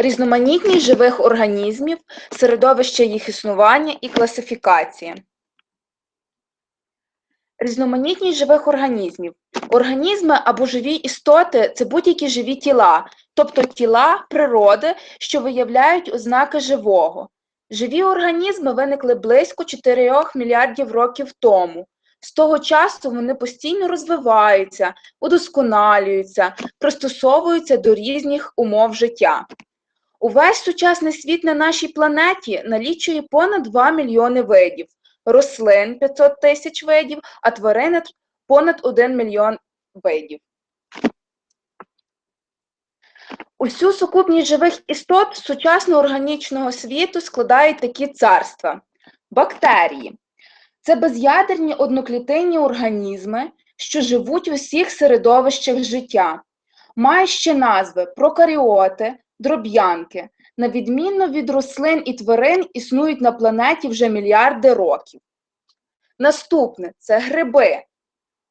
Різноманітність живих організмів, середовище їх існування і класифікація. Різноманітність живих організмів. Організми або живі істоти це будь-які живі тіла, тобто тіла природи, що виявляють ознаки живого. Живі організми виникли близько 4 мільярдів років тому. З того часу вони постійно розвиваються, удосконалюються, пристосовуються до різних умов життя. Увесь сучасний світ на нашій планеті налічує понад 2 мільйони видів, рослин 500 тисяч видів, а тварин понад 1 мільйон видів. Усю сукупність живих істот сучасного органічного світу складають такі царства. Бактерії це без'ядерні одноклітинні організми, що живуть у всіх середовищах життя. Має ще назви прокаріоти, дроб'янки. На відмінно від рослин і тварин існують на планеті вже мільярди років. Наступне це гриби,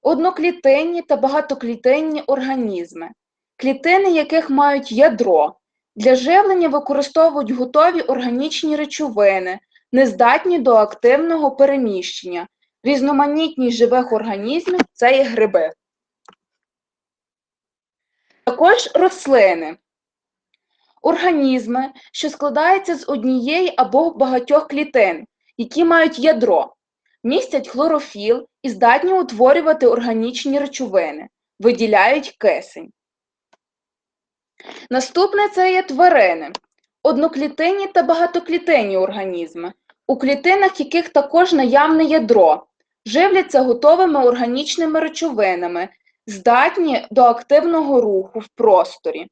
одноклітинні та багатоклітинні організми, клітини яких мають ядро. Для живлення використовують готові органічні речовини, нездатні до активного переміщення. Різноманітність живих організмів це є гриби. Також рослини. Організми, що складаються з однієї або багатьох клітин, які мають ядро, містять хлорофіл і здатні утворювати органічні речовини, виділяють кисень. Наступне це є тварини, одноклітинні та багатоклітинні організми, у клітинах яких також наявне ядро, живляться готовими органічними речовинами, здатні до активного руху в просторі.